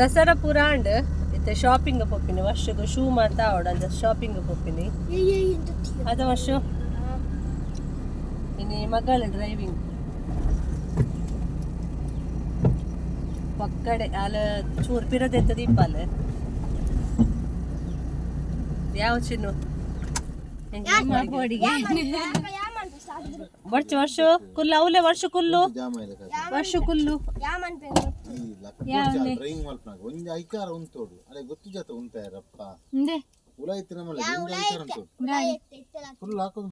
ದಸರಾ ಪುರಾಂಡ್ ಇತ್ತೆ ಶಾಪಿಂಗ್ ಪೊಪ್ಪಿನಿ ವರ್ಷಕ್ಕೆ ಶೂ ಮಾತ ಆವಡ ಅಂದ ಶಾಪಿಂಗ್ ಪೋಪಿನಿ ಅದ ವರ್ಷ? ಇನಿ ಮಗಳ ಡ್ರೈವಿಂಗ್ ಪಕ್ಕಡೆ ಅಲ್ಲ ಚೂರ್ ಪಿರದೆತ್ತ ದೀಪಾಲ? ಯಾವ ಚಿನ್ನು? ವರ್ಷ ವರ್ಷ ಕುಲ್ಲು ಅವಲೆ ವರ್ಷ ಕುಲ್ಲು. ವರ್ಷ ಕುಲ್ಲು. ಡ್ರೈವಿಂಗ್ ಮಲ್ಪನಾಗ ಒಂಜಿ ಐಕಾರ ಉಂತೋಡು ಅಲೆ ಗೊತ್ತು ಹಿಂದೆ. ಉಂತಾಯರಪ್ಪ ಉಲಾಯ್ತಿನ ಮಲ್ಲ ಒಂಜಿ ಐಕಾರ ಉಂತೋಡು ಫುಲ್ ಹಾಕೋದು.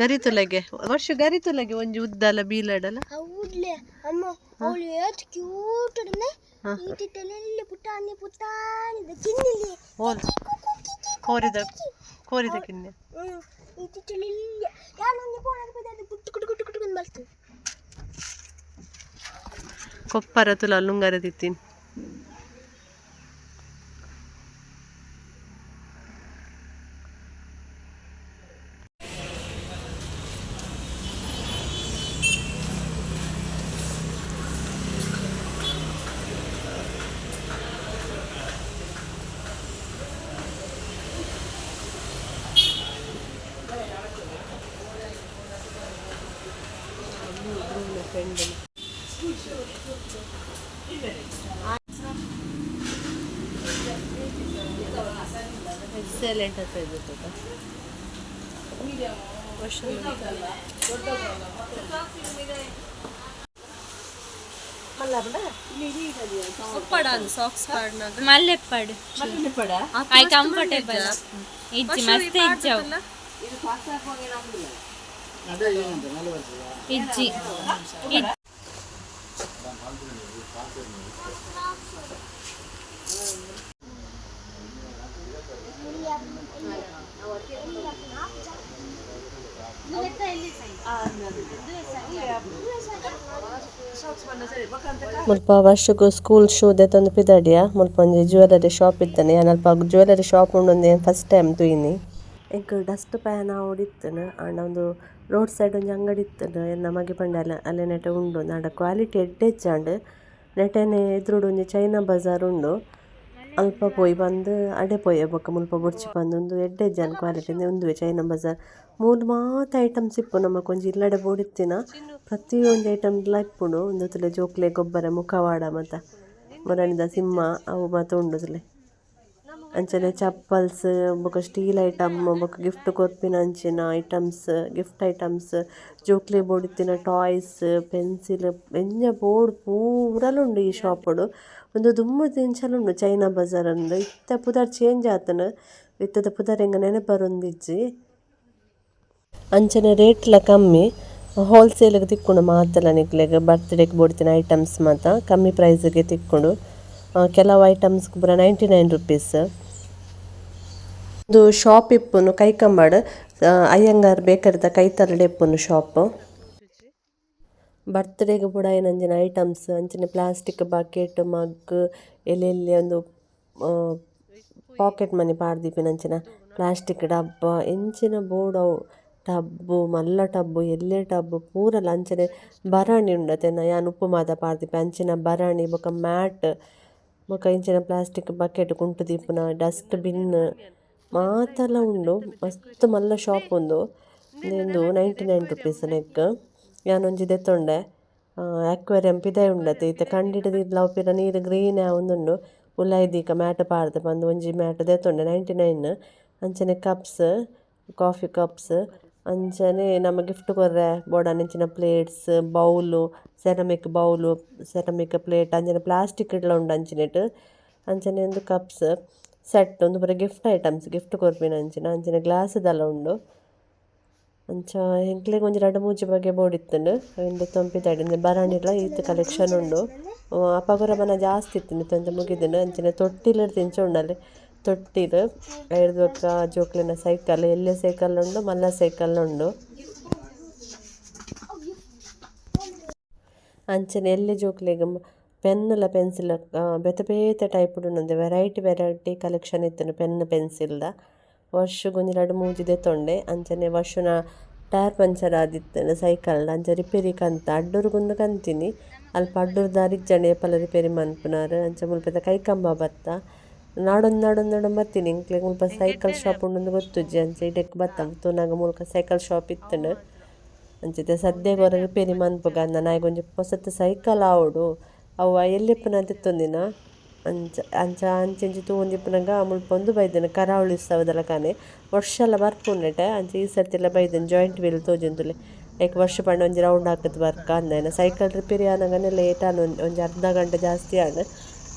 ಗರಿತುಲಗೆ. ವರ್ಷ ಗರಿತುಲಗೆ ಒಂಜಿ ಉದ್ದಲ ಬೀಲಡಲ ಹೌದ್ಲೆ ಅಮ್ಮ ಅವಳು ಎಷ್ಟು ಕ್ಯೂಟ್ ಅಡನೆ ಈಟಿ ಪುಟಾಣಿ ಪುಟಾನಿ ಪುಟಾನಿ ಕಿನ್ನಿಲಿ. ಕೋರಿದ ಕೋರಿದ ಕಿನ್ನೆ. ಈಟಿಟ್ಟೆಲ್ಲ ಯಾನೊಂದು ಫೋನ್ ಹಾಕ್ಬಿಟ್ಟು ಪುಟ್ಟು ಕುಟು ಕುಟು ಕುಟು ಬರ್ತು ಕೊಪ್ಪರ ತುಲ ಲುಂಗರ ತಿತ್ತೀನಿ ಎಕ್ಸಲೆಂಟ್ ಅಂತ ವರ್ಷ ಸಾಕ್ಸ್ ಪಾಡ್ ಮಲ್ಲೆಪ್ಪಡು. ಐ ಕಂಫರ್ಟೇಬಲ್ ಇಜ್ಜಿ ಮಸ್ತ್ ಇಜ್ಜವು ಇಜ್ಜಿ ಇಜ್ಜಿ ಮುಲ್ಪ ವರ್ಷಕ್ಕೂ ಸ್ಕೂಲ್ ಶೂದೆ ತಂದು ಪಿದಾಡಿಯ? ಮುಲ್ಪ ಒಂಜಿ ಜ್ಯುವೆಲರಿ ಶಾಪ್ ಇತ್ತನೆ. ನಾನು ಅಲ್ಪ ಜ್ಯುವೆಲರಿ ಶಾಪ್ ಉಂಡೊಂದು ಫಸ್ಟ್ ಟೈಮ್ ತುಯಿನಿ? ಎಂಕ್ ಡಸ್ಟ್ ಪ್ಯಾನ್ ಹೊಡಿತ್ತನು ಆಂಡ ಒಂದು ರೋಡ್ ಸೈಡ್ ಒಂಜಿ ಅಂಗಡಿ ಇತ್ತನು ಎನ್ನ ಮಗೆ ಪಂಡೆ ಅಲ್ಲ ನೆಟೆ ಉಂಡು. ಆಂಡ ಕ್ವಾಲಿಟಿ ಎಡ್ಡೆ ಹೆಚ್ಚಾಂಡ್ ನೆಟೆನೆ ಎದುರುಡು ಒಂಜಿ ಚೈನಾ ಬಜಾರ್ ಉಂಡು. ಅಲ್ಪ ಪೋಯಿ ಬಂದು ಅಡೆ ಪೋಯೆ ಬೊಕ ಮುಲ್ಪ ಬುಡ್ಚಿ ಬಂದು ಉಂದು ಎಡ್ಡೆ ಜನ ಕ್ವಾಲಿಟಿ ಉಂದುವೆ ಚೈನಾ ಬಜಾರ್ ಮೂಲು ಮಾತ ಐಟಮ್ಸ್ ಇಪ್ಪು ನಮಕ್, ಒಂಜಿ ಇಲ್ಲಡೆ ಬೋಡಿತ್ತಿನ ಪ್ರತಿ ಐಟಮ್ ಐಟಮ್ ಇಪ್ಪುಂಡು. ಒಂದು ತುಲೆ ಗೊಬ್ಬರ, ಮುಖವಾಡ ಮತ್ತ, ಮೊರಣಿದ ಸಿಂಹ, ಅವು ಮಾತ ಉಂಡು ತುಲೆ ಅಂಚನೆ ಚಪ್ಪಲ್ಸ್, ಬೊಕ ಸ್ಟೀಲ್ ಐಟಮ್, ಬೊಕ ಗಿಫ್ಟ್ ಕೊರ್ಪಿನ ಅಂಚಿನ ಐಟಮ್ಸ್, ಗಿಫ್ಟ್ ಐಟಮ್ಸ್, ಜೋಕ್ಲೆ ಬೋಡಿತ್ತಿನ ಟಾಯ್ಸ್, ಪೆನ್ಸಿಲ್ ಎಂಜ ಬೋರ್ಡ್ ಪೂರಲುಂಡು ಈ ಶಾಪುಡು. ಒಂದು ದುಮ್ಮ ದಿಂಚಲುಂಡು ಚೈನಾ ಬಜಾರ್ ಅಂದ್. ಇತ್ತ ಪುದರ್ ಚೇಂಜ್ ಆತನ. ಇತ್ತದ ಪುದರ್ ಎಂಗ ನೆನಪರೊಂದಿಜ್ಜಿ. ಅಂಚನೆ ರೇಟ್ಲ ಕಮ್ಮಿ. ಹೋಲ್ಸೇಲ್ಗೆ ತಿಕ್ಕೊಂಡು ಮಾತಲ್ಲ ನಿಕ್ಲೆಗ್. ಬರ್ತ್ಡೇಗೆ ಬೋಡ್ತಿನ ಐಟಮ್ಸ್ ಮಾತ. ಕಮ್ಮಿ ಪ್ರೈಸ್ಗೆ ತಿಕ್ಕೊಂಡು ಕೆಲವು ಐಟಮ್ಸ್ ಪೂರ ನೈಂಟಿ ನೈನ್ ರುಪೀಸ್ ಒಂದು ಶಾಪ್ ಇಪ್ಪುನು ಕೈಕಂಬಾಡ್ ಅಯ್ಯಂಗಾರ್ ಬೇಕರಿದ ಕೈತರಡೆ ಇಪ್ಪುನು ಶಾಪ್ ಬರ್ತ್ಡೇಗೆ ಬುಡ ಏನಂಜಿನ ಐಟಮ್ಸ್ ಅಂಚಿನ ಪ್ಲಾಸ್ಟಿಕ್ ಬಕೆಟ್ ಮಗ್ ಎಲ್ಲೆಲ್ಲಿ ಒಂದು ಪಾಕೆಟ್ ಮನಿ ಪಾಡ್ದಿಪ್ಪಿನ ಅಂಚಿನ. ಪ್ಲಾಸ್ಟಿಕ್ ಡಬ್ಬ ಎಂಚಿನ ಬೋರ್ಡ್, ಅವು ಟಬ್ಬು, ಮಲ್ಲ ಟಬ್ಬು ಎಲ್ಲೆ ಟಬ್ಬು, ಪೂರ ಅಂಚನೆ ಬರಾಣಿ ಉಂಡತೆನ ಯಾನ್ ಉಪ್ಪು ಮಾತ ಪಾಡ್ದಿಪ್ಪೆ ಅಂಚಿನ ಬರಾಣಿ, ಬೊಕ ಮ್ಯಾಟ್ ಬೊಕ ಇಂಚಿನ ಪ್ಲಾಸ್ಟಿಕ್ ಬಕೆಟ್ ಕುಂಟು ದೀಪುನ ಡಸ್ಟ್ ಬಿನ್ ಮಾತೆಲ್ಲ ಉಂಡು ಮಸ್ತ್ ಮಲ್ಲ ಶಾಪ್ ಉಂದು ಉಂದು ನೈಂಟಿ ನೈನ್ ರುಪೀಸ್ ನೆಕ್ ಯಾನೊಂಜಿ ದೆತ್ತೊಂಡೆ ಅಕ್ವೇರಿಯಂ ಪಿದೆ ಉಂಡತೆ ಇತ್ತೆ ಕಂಡಿಡ್ದು ಲವ್ ಪಿರ ನೀರು ಗ್ರೀನ್ ಒಂದುಂಡು ಉಲಾಯ್ದೀಕ ಮ್ಯಾಟ್ ಪಾಡ್ದೆ ಬಂದು ಒಂಜಿ ಮ್ಯಾಟ್ ದೆತ್ತೊಂಡೆ ನೈಂಟಿ ನೈನ್ ಅಂಚನೆ ಕಪ್ಸ್ ಕಾಫಿ ಕಪ್ಸ್ ಅಂಚನೆ ನಮ್ಮ ಗಿಫ್ಟ್ ಕೊರ್ರೆ ಬೋಡಾನ್ ಇಂಚಿನ plates bowl ceramic bowl ceramic plate ಅಂಚನೆ ಪ್ಲಾಸ್ಟಿಕ್ ಇಡ್ಲ ಉಂಡು ಅಂಚಿನೆಟ್ ಅಂಚನೆ ಒಂದು ಕಪ್ಸ್ ಸೆಟ್ ಒಂದು ಪೂರ ಗಿಫ್ಟ್ ಐಟಮ್ಸ್ ಗಿಫ್ಟ್ ಕೊರ್ಪಿನ ಅಂಚಿನ ಅಂಚಿನ ದಲ ಉಂಡು ಅಂಚ ಎಂಕ್ಲೆಗ್ ಒಂಜಿ ರಡ್ಡ್ ಮೂಜಿ ಬಗೆ ಬೋಡಿತ್ತುಂಡು ಅವಿಂದ ತೊಂಪಿತಾಡಿಂದ ಬರಾಣಿಲ ಈತ್ ಕಲೆಕ್ಷನ್ ಉಂಡು. ಅಪಗುರ ಮನ ಜಾಸ್ತಿ ಇತ್ತಿನ ತಂತ ಮುಗಿದಿನ ಅಂಚಿನ ತೊಟ್ಟಿಲ್ ತಿಂಚ ಉಂಡಲ್ಲಿ. ತೊಟ್ಟಿಲ್ ಐರ್ದು ಬೊಕ್ಕ ಜೋಕ್ಲೆನ ಸೈಕಲ್, ಎಲ್ಲೆ ಸೈಕಲ್ ಉಂಡು ಮಲ್ಲ ಸೈಕಲ್ ಉಂಡು ಅಂಚನೆ ಎಲ್ಲಿ ಜೋಕ್ಲೆಗ್ ಪೆನ್ನುಲ ಪೆನ್ಸಿಲ್ ಬೇತೆ ಬೇತೆ ಟೈಪ್ ಉಂಡು ವೆರೈಟಿ ವೆರೈಟಿ ಕಲೆಕ್ಷನ್ ಇತ್ತುಂಡು ಪೆನ್ ಪೆನ್ಸಿಲ್ದ. ವರ್ಷಗೊಂಜಿ ರಡ್ಡ್ ಮೂಜಿದೆ ತೊಂಡೆ, ಅಂಚನೆ ವರ್ಷನ ಟೈರ್ ಪಂಚರ್ ಆದಿತ್ತಂಡ ಸೈಕಲ್ದ. ಅಂಚ ರಿಪೇರಿ ಕಂತ ಅಡ್ಡೊರ್ಗೊಂದು ಕಂತಿನಿ. ಅಲ್ಲಿ ಪಡ್ಡುರ್ದ ಅರಿಜ್ಜನೆ ಏಪಲ ರಿಪೇರಿ ಮನ್ಪುನಾರು. ಅಂಚ ಮುಲ್ಪದ ಕೈಕಂಬ ಬತ್ತ. ನಾಡೊಂದು ನಾಡೊಂದು ನಾಡೊಂದು ಬರ್ತೀನಿ ಮುಲ್ಪ ಸೈಕಲ್ ಶಾಪ್ ಉಂಡು ಗೊತ್ತುಜ್ಜಿ ಅಂಚ ಇಡೆಕ್ ಬತ್ತಂ ತೂನಾಗ ಮುಲ್ಕ ಸೈಕಲ್ ಶಾಪ್ ಇತ್ತಂಡು ಅಂಚಿತ್ತೆ ಸದ್ಯ ಹೊರ ರಿಪೇರಿ ಮನ್ಪುಗ. ಅಂದ ಒಂಜಿ ಹೊಸತ್ ಸೈಕಲ್ ಆವಡು. ಅವ ಎಲ್ಲಿಪ್ಪನ ತಿತ್ತೊಂದಿನ ಅಂಚ ಅಂಚ ಅಂಚೆಂಚಿ ತೂಂದಿಪ್ಪನಗ ಮುಲ್ಪ ಒಂದು ಬೈದಿನ. ಕರಾವಳಿ ಉತ್ಸವದಲ್ಲ ಕಾನೆ. ವರ್ಷ ಎಲ್ಲ ಬರ್ಪುಂಡೆಟ. ಅಂಚ ಈ ಸರ್ತಿಲ್ಲ ಬೈದಿನ. ಜಾಯಿಂಟ್ ವೀಲ್ ತೋಜಂತುಲೆ ಲೈಕ್ ವರ್ಷ ಪಂಡ ಒಂಜಿ ರೌಂಡ್ ಹಾಕದ್ ಬರ್ಕ ಅಂದ. ಸೈಕಲ್ ರಿಪೇರಿ ಆನಗನೆ ಲೇಟ್ ಆನ ಒಂಜಿ ಅರ್ಧ ಗಂಟೆ ಜಾಸ್ತಿ ಆನ.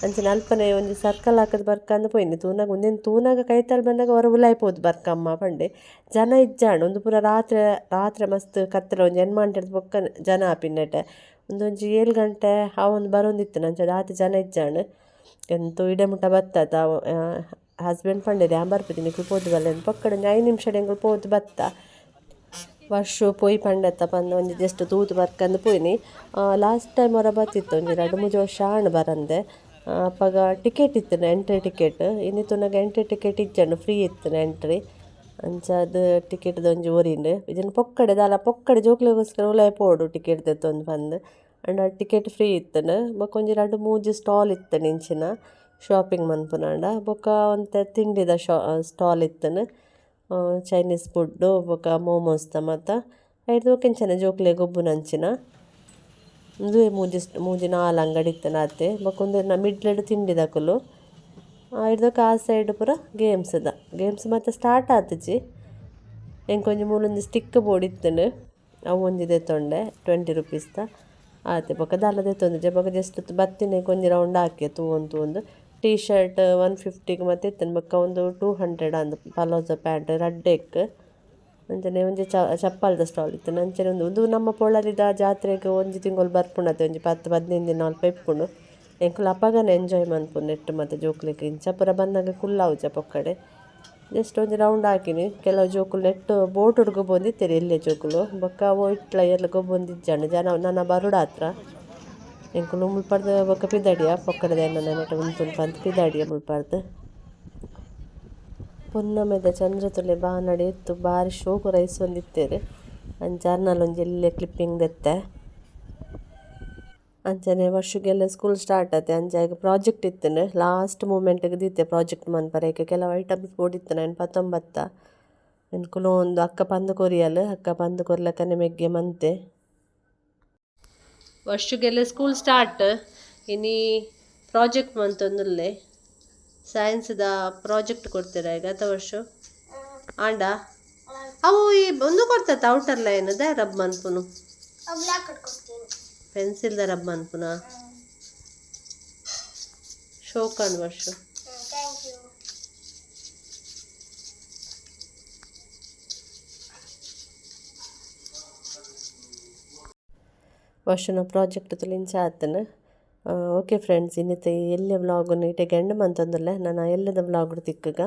ಅಂಚನೆ ಅಲ್ಪನೆ ಒಂಜಿ ಸರ್ಕಲ್ ಹಾಕದ್ ಬರ್ಕ ಅಂದ್ ಪೋಯಿನಿ ತೂನಾಗ ಒಂದೇನು ತೂನಾಗ ಕೈತಲ್ ಬಂದಾಗ ಹೊರ ಉಲಾಯ್ಪೋದು ಪೋದು ಬರ್ಕಮ್ಮ ಪಂಡೆ. ಜನ ಇಜ್ಜಾಂಡ್ ಒಂದು ಪೂರ ರಾತ್ರಿ ರಾತ್ರಿ ಮಸ್ತ್ ಕತ್ತಲ ಒಂಜಿ ಎನ್ಮಾಂಟೆಡ್ ಬೊಕ್ಕ ಜನ ಆಪಿನ್ನೆಟೆ ಒಂದೊಂಜಿ ಏಳು ಗಂಟೆ ಒಂದು ಬರೋಂದಿತ್ತು ನಂಚ ರಾತ್ರಿ ಜನ ಇಜ್ಜಾಂಡ್ ಎಂತೂ ಇಡೆ ಮುಟ ಬತ್ತದ ಹಸ್ಬೆಂಡ್ ಪಂಡಿರಿ ಆ ಬರ್ಪಿದ್ದೀನಿ ಪೋದು ಬಲ್ಲೆನ್ ಪಕ್ಕಡ ಒಂಜಿ ಐದು ನಿಮಿಷ ಎಂಗಳು ಪೋದು ಬತ್ತ. ವರ್ಷ ಪೊಯ್ ಪಂಡತ್ತ ಪಂದ ಒಂಜಿ ಜಸ್ಟ್ ತೂತು ಬರ್ಕಂದು ಪೋಯಿನಿ. ಲಾಸ್ಟ್ ಟೈಮ್ ಹೊರ ಬತ್ತಿತ್ತು ಒಂಜಿ ಎರಡು ಮೂಜಿ ವರ್ಷ ಆಣ್ ಬರಂದೆ. ಅಪ್ಪಗ ಟಿಕೆಟ್ ಇತ್ತು ಎಂಟ್ರಿ ಟಿಕೆಟ್ ಇನ್ನು ತುನಗ ಎಂಟ್ರಿ ಟಿಕೆಟ್ ಇಜ್ಜಂಡು ಫ್ರೀ ಇತ್ತು ಎಂಟ್ರಿ ಅಂಚ ಅದು ಟಿಕೆಟ್ ಒಂಜಿ ಒರಿಂಡು ಇದನ್ನು ಪೊಕ್ಕಡೆ, ದಾಲ ಪೊಕ್ಕಡೆ ಜೋಕ್ಲೆಗೋಸ್ಕರ ಉಲಾಯ್ ಪೋಡು ಟಿಕೆಟ್ ದೆತ್ತೊಂದು ಬಂದು. ಅಂಡ್ ಟಿಕೆಟ್ ಫ್ರೀ ಇತ್ತನು ಬೊಕ ಒಂಜಿ ಎರಡು ಮೂಜಿ ಸ್ಟಾಲ್ ಇತ್ತು ಇಂಚಿನ ಶಾಪಿಂಗ್ ಮನ್ಪುನಾಂಡ ಬೊಕ ಒಂತೆ ತಿಂಡಿದ ಶಾ ಸ್ಟಾಲ್ ಇತ್ತನು ಚೈನೀಸ್ ಫುಡ್ಡು ಬೊಕ ಮೋಮೋಸ್ದ ಮಾತ. ಐದು ಕೆಂಚನ ಜೋಕ್ಲೆ ಗೊಬ್ಬುನಂಚಿನ ಇಂದುವೆ ಮೂಜಿ ಮೂಜಿ ನಾಲ್ ಅಂಗಡಿ ಇತ್ತನ ಆತೆ. ಬೊಕೊಂದು ನ ಮಿಡ್ಲೆಡ್ ತಿಂಡಿದಕುಲು ಐದಕ್ಕ ಆ ಸೈಡ್ ಪೂರ ಗೇಮ್ಸ್ ದ. ಗೇಮ್ಸ್ ಮತ್ತೆ ಸ್ಟಾರ್ಟ್ ಆತುಜಿ ಎಂಕೊಂಜಿ ಮೂಲೊಂದು ಸ್ಟಿಕ್ ಬೋರ್ಡ್ ಇತ್ತನು. ಅವು ಒಂಜಿ ದೆತ್ತೊಂಡೆ ಟ್ವೆಂಟಿ ರುಪೀಸ್ದ ಆತೆ ಬೊಕ ದಾಲ ದೆತ್ತೊಂದು ಬೊಕ ಜಸ್ಟ್ ಬತ್ತಿನ ಕೊಂಜಿ ರೌಂಡ್ ಹಾಕಿ ತೂವೊಂದು ತೂವೊಂದು ಟೀ ಶರ್ಟ್ ಒನ್ ಫಿಫ್ಟಿಗೆ ಮತ್ತೆ ಇತ್ತನು. ಬೊಕ ಒಂದು ಟೂ ಹಂಡ್ರೆಡ್ ಅಂದ್ ಪಲೋಜ ಪ್ಯಾಂಟ್ ರಡ್ಡೆಕ್ ಅಂಚನೆ ಒಂಜಿ ಚ ಚಪ್ಪಲ್ದ ಸ್ಟಾಲ್ ಇತ್ತು. ಅಂಚನೆ ಒಂದು ಉಂದು ನಮ್ಮ ಪೊಳಲಿದ ಜಾತ್ರೆಗೆ ಒಂಜಿ ತಿಂಗಳು ಬರ್ಪುಣತೆ, ಒಂಜಿ ಪತ್ತು ಹದಿನೈದು ದಿನ ಅಲ್ಪ ಇಪ್ಪುಂಡು ಎಂಕುಲು ಅಪಗನೆ ಎಂಜಾಯ್ ಮನ್ಪುಂಡು ನೆಟ್ಟು ಮತ್ತು ಜೋಕ್ಲಿಕ್ಕೆ ಇಂಚ ಪೂರ ಬಂದಾಗ ಕುಲ್ಲಾವುಜ ಪೊಕ್ಕಡೆ. ಜಸ್ಟ್ ಒಂಜಿ ರೌಂಡ್ ಹಾಕಿನಿ. ಕೆಲವು ಜೋಕುಲು ನೆಟ್ಟು ಬೋಟ್ ಹುಡ್ಗೊ ಬಂದಿತ್ತೇರಿ, ಎಲ್ಲೇ ಜೋಕುಲು? ಬೊಕ್ಕ ಓ ಇಟ್ಲ ಎಲ್ಲ ಗೊಬ್ಬೊಂದಿಜ್ಜಾಂಡು ಜನ, ನನ್ನ ಬರುಡ ಹತ್ರ ಎಂಕುಲು ಮುಳ್ಪಡ್ದು ಬೊಕ್ಕ ಪಿದಾಡಿಯ? ಪೊಕ್ಕಡದ ಎನ್ನ ನೆನಟ ಉಂಟು ಅಂತ ಪಿದಾಡಿಯ ಮುಲ್ಪಡ್ದು ಪುನ್ನಮೆದ ಚಂದ್ರತುಲೆ ಬಾ ನಡೆಯುತ್ತು. ಬಾರಿ ಶೋಕು ರೈಸ್ ಒಂದಿತ್ತೇರು ಅಂಜಾರ್ನಲ್ಲಿ ಒಂಜಿ ಎಲ್ಲೆ ಕ್ಲಿಪ್ಪಿಂಗ್ ದೆತ್ತೆ? ಅಂಚನೆ ವರ್ಷಗೆಲ್ಲ ಸ್ಕೂಲ್ ಸ್ಟಾರ್ಟ್ ಆತೆ. ಅಂಚಾಗ ಪ್ರಾಜೆಕ್ಟ್ ಇತ್ತೇನೆ. ಲಾಸ್ಟ್ ಮೂಮೆಂಟ್ಗೆ ದಿತ್ತೆ ಪ್ರಾಜೆಕ್ಟ್ ಮನ್ಪರೇಕೆ ಕೆಲವು ಐಟಮ್ಸ್ ಬೋಡಿತ್ತು ನಾನು ಪತ್ತೊಂಬತ್ತ. ಒಂದು ಅಕ್ಕ ಪಂದು ಕೊರಿಯಲ್. ಅಕ್ಕ ಪಂದು ಕೊರ್ಲಕ್ಕನೆ ಮೆಗ್ಗೆ ಮಂತೆ. ವರ್ಷಗೆಲ್ಲ ಸ್ಕೂಲ್ ಸ್ಟಾರ್ಟ್ ಇನಿ ಪ್ರಾಜೆಕ್ಟ್ ಮಂತೊಂದುಲ್ಲೆ. ಸೈನ್ಸ್ದ ಪ್ರಾಜೆಕ್ಟ್ ಕೊಡ್ತೀರಾ ಈಗ ಅಥವಾ ವರ್ಷ? ಆಂಡ? ಅವು ಈ ಒಂದು ಕೊಡ್ತತ್ತ ಔಟರ್ ಲೈನ್ ದ ರಬ್ ಮನ್ಪುನು. ಪೆನ್ಸಿಲ್ದ ರಬ್ ಮನ್ಪುನ? ಅಂಡ್ ವರ್ಷ. ವರ್ಷನ ಪ್ರಾಜೆಕ್ಟ್ ತುಲಿಂಚ ಆತನ? ಓಕೆ ಫ್ರೆಂಡ್ಸ್ ಇನ್ನಿತ್ತೆ ಎಲ್ಲಿ ಬ್ಲಾಗ್ ಇಟ್ಟೆ ಗಂಡು ಮಂತಂದಲ್ಲ ನಾನು ಎಲ್ಲದ ಬ್ಲಾಗ್ ತಿಕ್ಕಗ